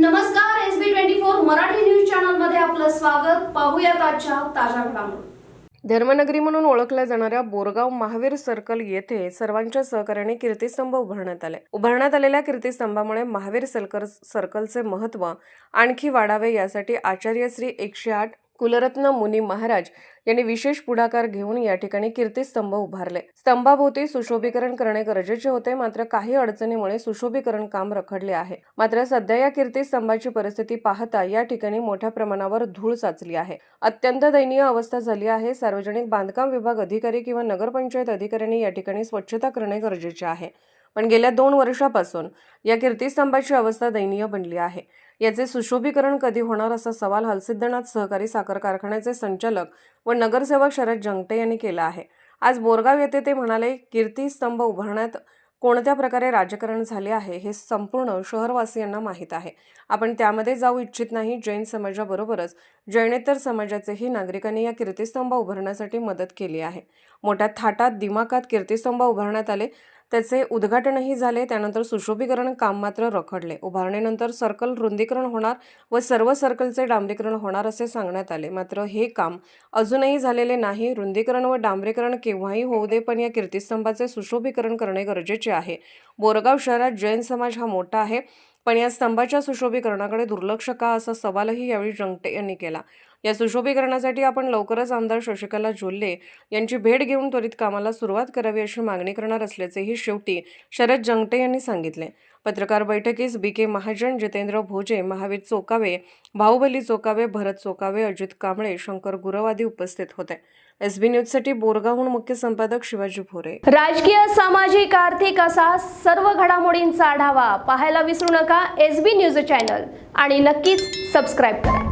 नमस्कार S B twenty four Marathi news चॅनलमध्ये आपलं स्वागत. पाहूयात आजच्या ताज्या घडामोडी. धर्मनगरी म्हणून ओळखल्या जाणाऱ्या बोरगाव महावीर सर्कल येथे सर्वांच्या सहकार्याने कीर्तीस्तंभ उभारण्यात आले. उभारण्यात आलेल्या कीर्तीस्तंभामुळे महावीर सर्कल सर्कलचे महत्त्व आणखी वाढावे यासाठी आचार्य श्री एकशे आठ कुलरत्न मुनी महाराज यांनी विशेष पुढाकार घेऊन या ठिकाणी कीर्तिस्तंभ उभारले. स्तंभाभोवती सुशोभीकरण करणे गरजेचे होते मात्र काही अडचणीमुळे सुशोभीकरण काम रखडले आहे. मात्र सध्या या कीर्तिस्तंभाची परिस्थिती पाहता या ठिकाणी मोठ्या प्रमाणावर धूळ साचली आहे. अत्यंत दयनीय अवस्था झाली आहे. सार्वजनिक बांधकाम विभाग अधिकारी किंवा नगरपंचायत अधिकाऱ्यांनी या ठिकाणी स्वच्छता करणे गरजेचे आहे. पण गेल्या दोन वर्षापासून या कीर्तिस्तंभाची अवस्था दयनीय बनली आहे. याचे सुशोभीकरण कधी होणार असा सवाल हलसिद्धनाथ सहकारी साखर कारखान्याचे संचालक व नगरसेवक शरद जंगटे यांनी केला आहे. आज बोरगाव येथे ते म्हणाले कीर्तिस्तंभ उभारण्यात कोणत्या प्रकारे राजकारण झाले आहे हे संपूर्ण शहरवासियांना माहीत आहे. आपण त्यामध्ये जाऊ इच्छित नाही. जैन समाजाबरोबरच जैनेतर समाजाचेही नागरिकांनी या कीर्तिस्तंभ उभारण्यासाठी मदत केली आहे. मोठ्या थाटात दिमाखात कीर्तिस्तंभ उभारण्यात आले त्याचे उद्घाटनही झाले त्यानंतर सुशोभीकरण काम मात्र रखडले. उभारणीनंतर सर्कल रुंदीकरण होणार व सर्व सर्कलचे डांबरीकरण होणार असे सांगण्यात आले. मात्र हे काम अजूनही झालेले नाही. रुंदीकरण व डांबरीकरण केव्हाही होऊ दे पण या कीर्तिस्तंभाचे सुशोभीकरण करणे गरजेचे आहे. बोरगाव शहरात जैन समाज हा मोठा आहे पण या स्तंभाच्या सुशोभीकरणाकडे दुर्लक्ष का असा सवालही यावेळी जंगटे यांनी केला. या सुशोभीकरणासाठी आपण लवकरच आमदार शशिकला जोल्ले यांची भेट घेऊन त्वरित कामाला सुरुवात करावी अशी मागणी करणार असल्याचेही शेवटी शरद जंगटे यांनी सांगितले. पत्रकार बैठकीस बी के महाजन जितेंद्र भोजे महावीर चोकावे बाहुबली चोकावे भरत चोकावे अजित कांबळे शंकर गुरवादी उपस्थित होते. एस बी न्यूजसाठी बोरगावहून मुख्य संपादक शिवाजी भोरे. राजकीय सामाजिक आर्थिक असा सर्व घडामोडींचा आढावा पाहायला विसरू नका. एस बी न्यूज चॅनल आणि नक्कीच सबस्क्राईब करा.